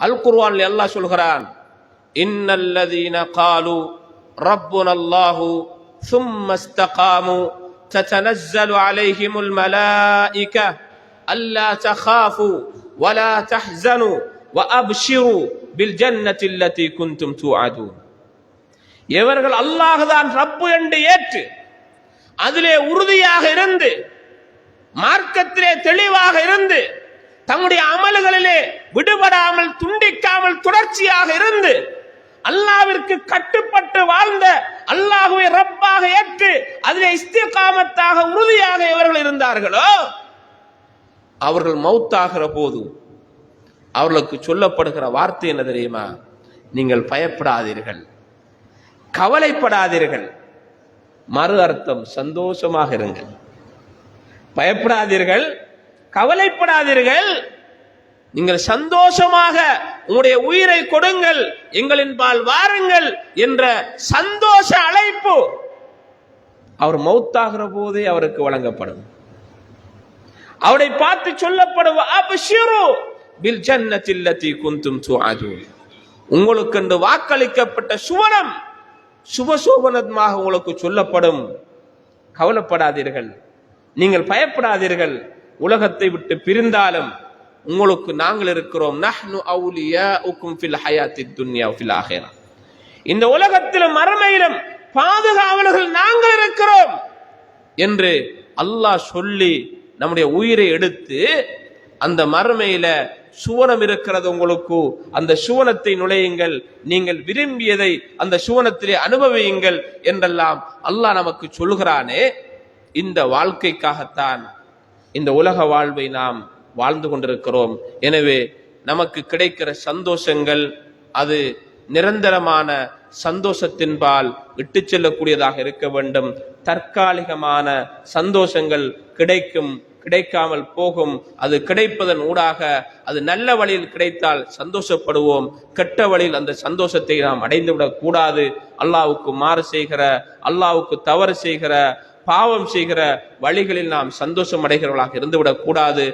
அல் குர்ஆன்ல அல்லாஹ் சொல்கிறான் இன்னல்லதீன காலு ரப்புன அல்லாஹு ثم استقاموا تتنزل عليهم الملائكة ألا تخافوا ولا تحزنوا وأبشروا بالجنة التي كنتم توعدون இவர்கள் அல்லாஹுதான் ரப்பு என்று ஏற்று அதிலே உறுதியாக இருந்து மார்க்கத்திலே தெளிவாக இருந்து தம்முடைய அமல்களிலே விடுபடாமல் துண்டிக்காமல் தொடர்ச்சியாக இருந்து அல்லாவிற்கு கட்டுப்பட்டு வாழ்ந்த அல்லாஹுவை ரப்பாக ஏற்று அதிலே இஸ்திகாமத்தாக உறுதியாக இவர்கள் இருந்தார்களோ அவர்கள் மௌத்தாகிற போது அவர்களுக்கு சொல்லப்படுகிற வார்த்தை என்ன தெரியுமா? நீங்கள் பயப்படாதீர்கள். கவலைப்படாதீர்கள். மறு அர்த்தம் சந்தோஷமாக இருங்கள். பயப்படாதீர்கள். கவலைப்படாதீர்கள். நீங்கள் சந்தோஷமாக உங்களுடைய உயிரை கொடுங்கள் எங்களின் பால் வாருங்கள் என்ற சந்தோஷ அழைப்பு அவர் மௌத்தாகிற போதே அவருக்கு வழங்கப்படும். அவரை பார்த்து சொல்லப்படும் அப்ஷிரு பில் ஜன்னத்தில்லதி குந்தும் துஆதூன். உங்களுக்கு என்று வாக்களிக்கப்பட்ட சுவனம் சுபசோபனமாக உங்களுக்கு சொல்லப்படும். கவலைப்படாதீர்கள். நீங்கள் பயப்படாதீர்கள். உலகத்தை விட்டு பிரிந்தாலும் உங்களுக்கு நாங்கள் இருக்கிறோம். நஹ்னு அவுலியாஉக்கும் ஃபில் ஹயாத்தி துன்யா ஃபில் ஆகேரா. இந்த உலகத்திலும் மறுமையிலும் பாதுகாவலர்கள் நாங்கள் இருக்கிறோம் என்று அல்லாஹ் சொல்லி நம்முடைய உயிரை எடுத்து அந்த மறுமையில சுவனம் இருக்கிறது உங்களுக்கு. அந்த சுவனத்தை நுழையுங்கள். நீங்கள் விரும்பியதை அந்த சுவனத்திலே அனுபவியுங்கள் என்றெல்லாம் அல்லாஹ் நமக்கு சொல்கிறானே. இந்த வாழ்க்கைக்காகத்தான் இந்த உலக வாழ்வை நாம் வாழ்ந்து கொண்டிருக்கிறோம். எனவே நமக்கு கிடைக்கிற சந்தோஷங்கள் அது நிரந்தரமான சந்தோஷத்தின்பால் இட்டு செல்லக்கூடியதாக இருக்க வேண்டும். தற்காலிகமான சந்தோஷங்கள் கிடைக்கும் கிடைக்காமல் போகும். அது கிடைப்பதன் ஊடாக அது நல்ல வழியில் கிடைத்தால் சந்தோஷப்படுவோம். கெட்ட வழியில் அந்த சந்தோஷத்தை நாம் அடைந்துவிடக் கூடாது. அல்லாவுக்கு மாறு செய்கிற அல்லாவுக்கு தவறு செய்கிற பாவம் செய்கிற வழிகளில் நாம் சந்தோஷம் அடைகிறவர்களாக இருந்துவிடக் கூடாது